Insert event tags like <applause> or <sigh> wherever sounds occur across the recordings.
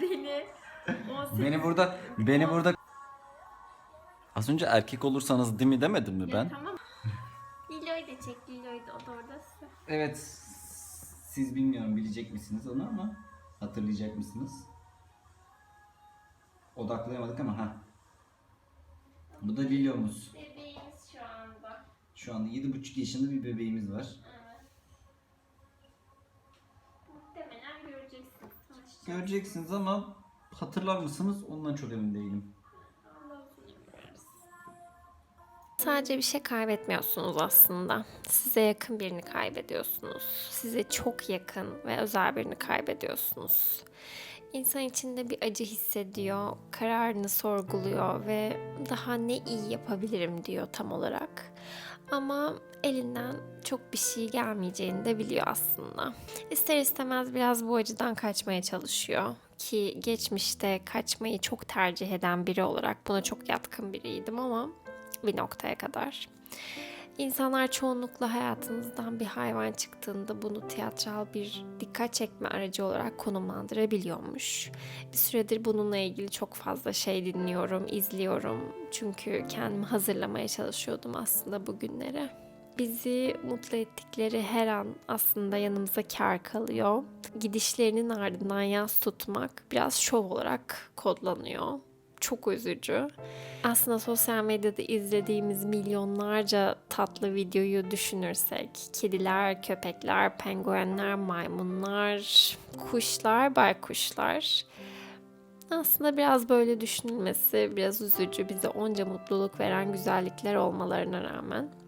Beni 18 beni burada beni burada Az önce erkek olursanız değil mi demedim mi Ya ben? Tamam. Lilo'yu da çek. Lilo'yu da o da orada. Evet. Siz bilmiyorum bilecek misiniz onu ama hatırlayacak mısınız? Odaklayamadık ama ha. Bu da Lilyomuz. Bebeğimiz şu anda. Şu anda 7,5 yaşında bir bebeğimiz var. Evet. Muhtemelen göreceksiniz. Ama hatırlar mısınız? Ondan çok emin değilim. Sadece bir şey kaybetmiyorsunuz aslında. Size yakın birini kaybediyorsunuz. Size çok yakın ve özel birini kaybediyorsunuz. İnsan içinde bir acı hissediyor, kararını sorguluyor ve daha ne iyi yapabilirim diyor tam olarak. Ama elinden çok bir şey gelmeyeceğini de biliyor aslında. İster istemez biraz bu acıdan kaçmaya çalışıyor ki geçmişte kaçmayı çok tercih eden biri olarak buna çok yatkın biriydim ama bir noktaya kadar. İnsanlar çoğunlukla hayatınızdan bir hayvan çıktığında bunu tiyatral bir dikkat çekme aracı olarak konumlandırabiliyormuş. Bir süredir bununla ilgili çok fazla şey dinliyorum, izliyorum. Çünkü kendimi hazırlamaya çalışıyordum aslında bugünlere. Bizi mutlu ettikleri her an aslında yanımıza kar kalıyor. Gidişlerinin ardından yas tutmak biraz şov olarak kodlanıyor. Çok üzücü. Aslında sosyal medyada izlediğimiz milyonlarca tatlı videoyu düşünürsek, kediler, köpekler, penguenler, maymunlar, kuşlar, baykuşlar. Aslında biraz böyle düşünülmesi biraz üzücü. Bize onca mutluluk veren güzellikler olmalarına rağmen.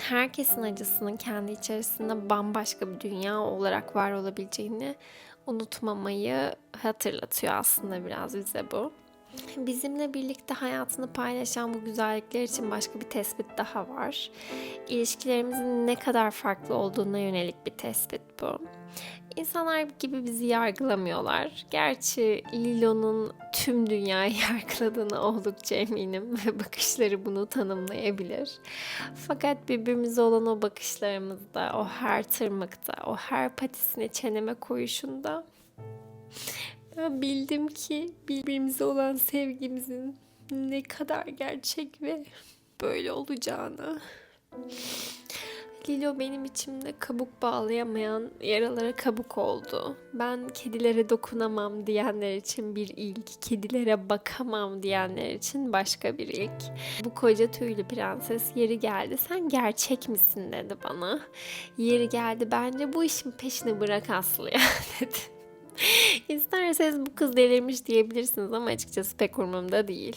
Herkesin acısının kendi içerisinde bambaşka bir dünya olarak var olabileceğini unutmamayı hatırlatıyor aslında biraz bize bu. Bizimle birlikte hayatını paylaşan bu güzellikler için başka bir tespit daha var. İlişkilerimizin ne kadar farklı olduğuna yönelik bir tespit bu. İnsanlar gibi bizi yargılamıyorlar. Gerçi Lilo'nun tüm dünyayı <laughs> yargıladığına oldukça eminim <laughs> ve bakışları bunu tanımlayabilir. Fakat birbirimize olan o bakışlarımızda, o her tırmıkta, o her patisini çeneme koyuşunda ben bildim ki birbirimize olan sevgimizin ne kadar gerçek ve böyle olacağını. Lilo benim içimde kabuk bağlayamayan yaralara kabuk oldu. Ben kedilere dokunamam diyenler için bir ilk, kedilere bakamam diyenler için başka bir ilk. Bu koca tüylü prenses yeri geldi sen gerçek misin dedi bana. Yeri geldi bence bu işin peşini bırak Aslı ya <laughs> dedi. İsterseniz bu kız delirmiş diyebilirsiniz ama açıkçası pek umurumda değil.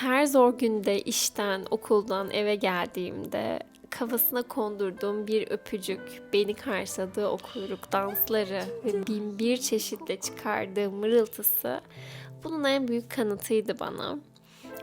Her zor günde işten, okuldan eve geldiğimde kafasına kondurduğum bir öpücük, beni karşıladığı o kuyruk dansları ve bin bir çeşitle çıkardığı mırıltısı bunun en büyük kanıtıydı bana.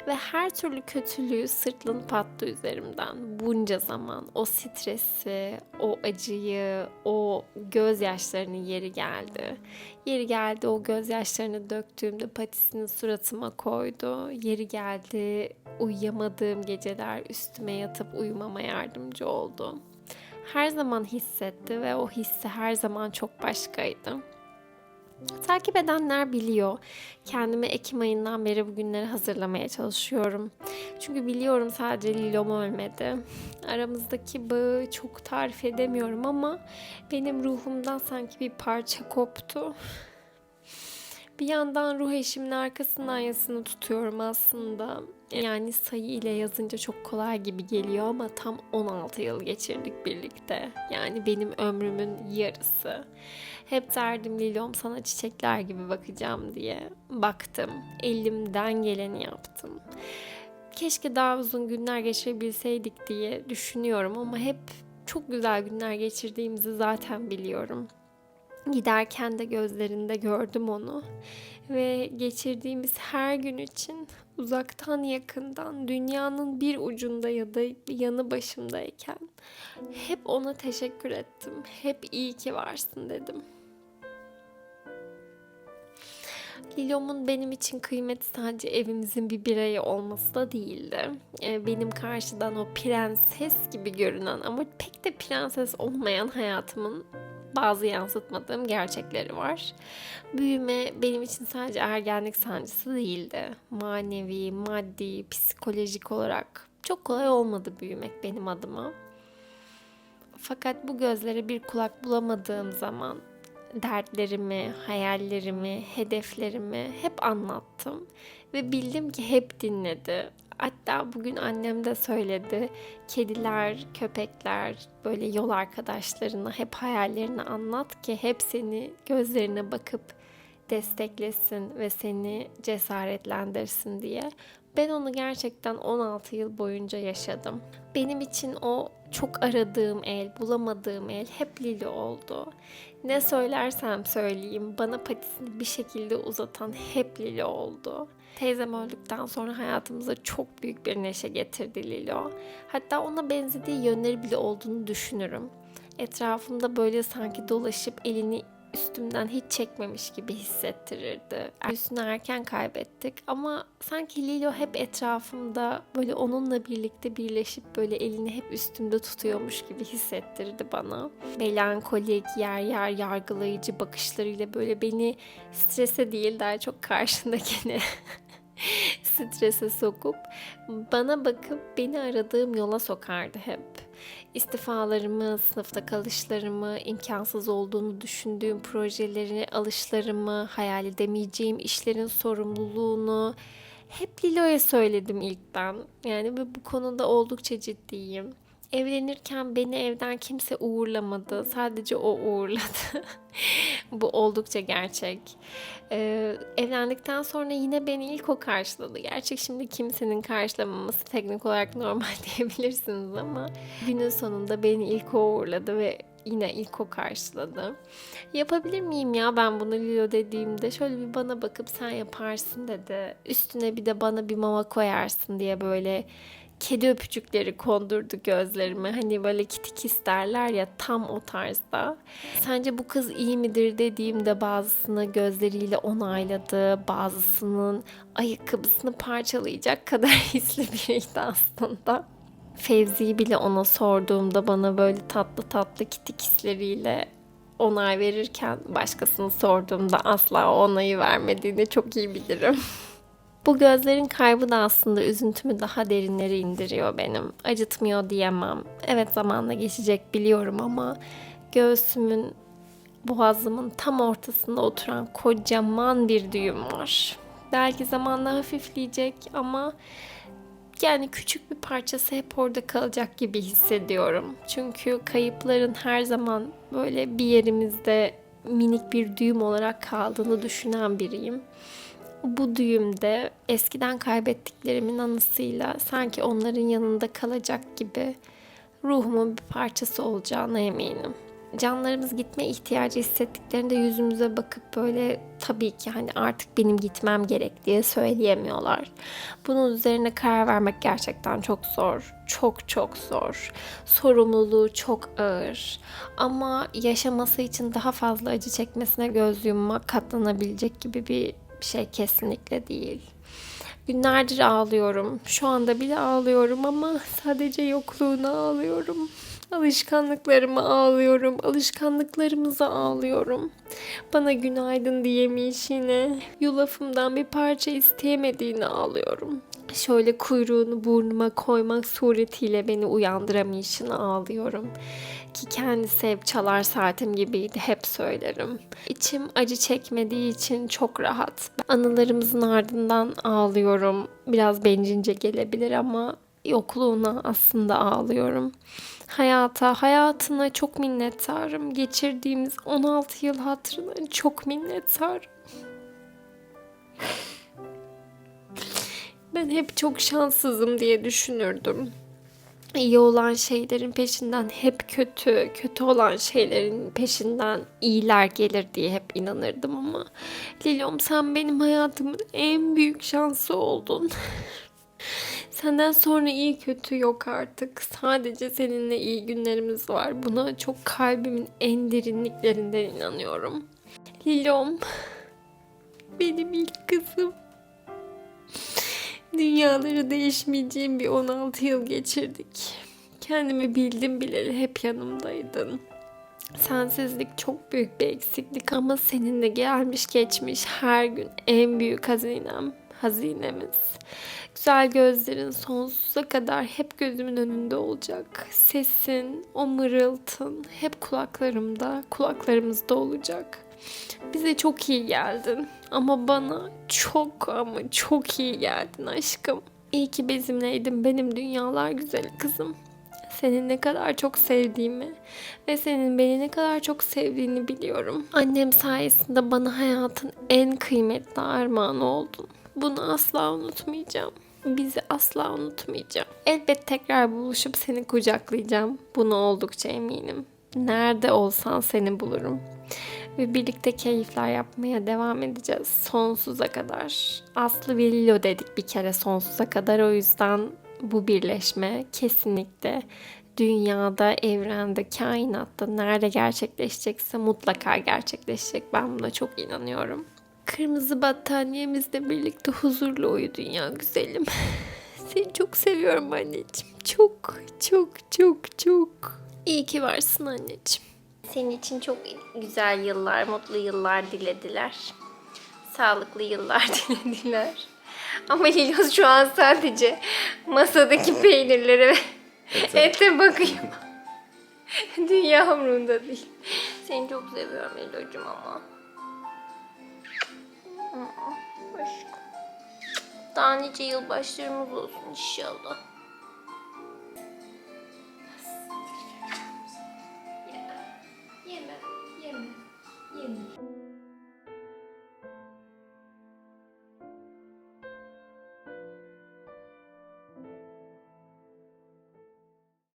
Ve her türlü kötülüğü sırtlanıp attı üzerimden. Bunca zaman o stresi, o acıyı, o gözyaşlarını yeri geldi. Yeri geldi o gözyaşlarını döktüğümde patisini suratıma koydu. Yeri geldi uyuyamadığım geceler üstüme yatıp uyumama yardımcı oldu. Her zaman hissetti ve o hissi her zaman çok başkaydı. Takip edenler biliyor. Kendimi Ekim ayından beri bugünleri hazırlamaya çalışıyorum. Çünkü biliyorum sadece Lilom ölmedi. Aramızdaki bağı çok tarif edemiyorum ama benim ruhumdan sanki bir parça koptu. Bir yandan ruh eşimin arkasından yasını tutuyorum aslında. Yani sayı ile yazınca çok kolay gibi geliyor ama tam 16 yıl geçirdik birlikte. Yani benim ömrümün yarısı. Hep derdim Lilom sana çiçekler gibi bakacağım diye. Baktım. Elimden geleni yaptım. Keşke daha uzun günler geçirebilseydik diye düşünüyorum ama hep çok güzel günler geçirdiğimizi zaten biliyorum. Giderken de gözlerinde gördüm onu ve geçirdiğimiz her gün için uzaktan yakından dünyanın bir ucunda ya da yanı başımdayken hep ona teşekkür ettim. Hep iyi ki varsın dedim. Lilo'mun benim için kıymeti sadece evimizin bir bireyi olması da değildi. Ee, Benim karşıdan o prenses gibi görünen ama pek de prenses olmayan hayatımın bazı yansıtmadığım gerçekleri var. Büyüme benim için sadece ergenlik sancısı değildi. Manevi, maddi, psikolojik olarak çok kolay olmadı büyümek benim adıma. Fakat bu gözlere bir kulak bulamadığım zaman dertlerimi, hayallerimi, hedeflerimi hep anlattım ve bildim ki hep dinledi. Hatta bugün annem de söyledi. Kediler, köpekler, böyle yol arkadaşlarına hep hayallerini anlat ki hep seni gözlerine bakıp desteklesin ve seni cesaretlendirsin diye. Ben onu gerçekten 16 yıl boyunca yaşadım. Benim için o çok aradığım el, bulamadığım el hep Lili oldu. Ne söylersem söyleyeyim bana patisini bir şekilde uzatan hep Lili oldu. Teyzem öldükten sonra hayatımıza çok büyük bir neşe getirdi Lilo. Hatta ona benzediği yönleri bile olduğunu düşünürüm. Etrafımda böyle sanki dolaşıp elini üstümden hiç çekmemiş gibi hissettirirdi. Üstünü erken kaybettik ama sanki Lilo hep etrafımda böyle onunla birlikte birleşip böyle elini hep üstümde tutuyormuş gibi hissettirdi bana. Melankolik, yer yer yargılayıcı bakışlarıyla böyle beni strese değil daha çok karşındakine <laughs> strese sokup bana bakıp beni aradığım yola sokardı hep. İstifalarımı, sınıfta kalışlarımı, imkansız olduğunu düşündüğüm projeleri, alışlarımı, hayal edemeyeceğim işlerin sorumluluğunu hep Lilo'ya söyledim ilk ben. Yani bu konuda oldukça ciddiyim. Evlenirken beni evden kimse uğurlamadı. Sadece o uğurladı. <laughs> bu oldukça gerçek. Ee, evlendikten sonra yine beni ilk o karşıladı. Gerçek şimdi kimsenin karşılamaması teknik olarak normal <laughs> diyebilirsiniz ama günün sonunda beni ilk o uğurladı ve yine ilk o karşıladı. Yapabilir miyim ya ben bunu Lilo dediğimde şöyle bir bana bakıp sen yaparsın dedi. Üstüne bir de bana bir mama koyarsın diye böyle kedi öpücükleri kondurdu gözlerime. Hani böyle kitik isterler ya tam o tarzda. Sence bu kız iyi midir dediğimde bazısını gözleriyle onayladı. Bazısının ayakkabısını parçalayacak kadar <laughs> hisli biriydi aslında. Fevzi'yi bile ona sorduğumda bana böyle tatlı tatlı kitik hisleriyle onay verirken başkasını sorduğumda asla onayı vermediğini çok iyi bilirim. <laughs> Bu gözlerin kaybı da aslında üzüntümü daha derinlere indiriyor benim. Acıtmıyor diyemem. Evet zamanla geçecek biliyorum ama göğsümün boğazımın tam ortasında oturan kocaman bir düğüm var. Belki zamanla hafifleyecek ama yani küçük bir parçası hep orada kalacak gibi hissediyorum. Çünkü kayıpların her zaman böyle bir yerimizde minik bir düğüm olarak kaldığını düşünen biriyim bu düğümde eskiden kaybettiklerimin anısıyla sanki onların yanında kalacak gibi ruhumun bir parçası olacağına eminim. Canlarımız gitme ihtiyacı hissettiklerinde yüzümüze bakıp böyle tabii ki hani artık benim gitmem gerek diye söyleyemiyorlar. Bunun üzerine karar vermek gerçekten çok zor. Çok çok zor. Sorumluluğu çok ağır. Ama yaşaması için daha fazla acı çekmesine göz yummak katlanabilecek gibi bir bir şey kesinlikle değil. Günlerdir ağlıyorum. Şu anda bile ağlıyorum ama sadece yokluğuna ağlıyorum. Alışkanlıklarıma ağlıyorum. Alışkanlıklarımıza ağlıyorum. Bana günaydın diyemeyişine, yulafımdan bir parça isteyemediğini ağlıyorum. Şöyle kuyruğunu burnuma koymak suretiyle beni uyandıramayışını ağlıyorum. Ki kendisi hep çalar saatim gibiydi hep söylerim. İçim acı çekmediği için çok rahat. Anılarımızın ardından ağlıyorum. Biraz bencince gelebilir ama yokluğuna aslında ağlıyorum. Hayata, hayatına çok minnettarım. Geçirdiğimiz 16 yıl hatırına çok minnettarım. Ben hep çok şanssızım diye düşünürdüm. İyi olan şeylerin peşinden hep kötü, kötü olan şeylerin peşinden iyiler gelir diye hep inanırdım ama Lilom sen benim hayatımın en büyük şansı oldun. <laughs> Senden sonra iyi kötü yok artık. Sadece seninle iyi günlerimiz var. Buna çok kalbimin en derinliklerinden inanıyorum. Lilom Benim ilk kızım. Dünyaları değişmeyeceğim bir 16 yıl geçirdik. Kendimi bildim bileli hep yanımdaydın. Sensizlik çok büyük bir eksiklik ama seninle gelmiş geçmiş her gün en büyük hazinem, hazinemiz. Güzel gözlerin sonsuza kadar hep gözümün önünde olacak. Sesin, o mırıltın hep kulaklarımda, kulaklarımızda olacak. Bize çok iyi geldin ama bana çok ama çok iyi geldin aşkım. İyi ki bizimleydin benim dünyalar güzeli kızım. Seni ne kadar çok sevdiğimi ve senin beni ne kadar çok sevdiğini biliyorum. Annem sayesinde bana hayatın en kıymetli armağanı oldun. Bunu asla unutmayacağım. Bizi asla unutmayacağım. Elbet tekrar buluşup seni kucaklayacağım. Buna oldukça eminim. Nerede olsan seni bulurum. Ve birlikte keyifler yapmaya devam edeceğiz sonsuza kadar. Aslı ve Lilo dedik bir kere sonsuza kadar o yüzden bu birleşme kesinlikle dünyada, evrende, kainatta nerede gerçekleşecekse mutlaka gerçekleşecek. Ben buna çok inanıyorum. Kırmızı battaniyemizle birlikte huzurlu uyu dünya güzelim. <laughs> Seni çok seviyorum anneciğim. Çok, çok, çok, çok. İyi ki varsın anneciğim. Senin için çok güzel yıllar, mutlu yıllar dilediler. Sağlıklı yıllar <laughs> dilediler. Ama Lilo şu an sadece masadaki <laughs> peynirlere ve ete bakıyor. <laughs> Dünya umurunda değil. Seni çok seviyorum Lilo'cum ama. Aşkım. Daha nice yılbaşlarımız olsun inşallah.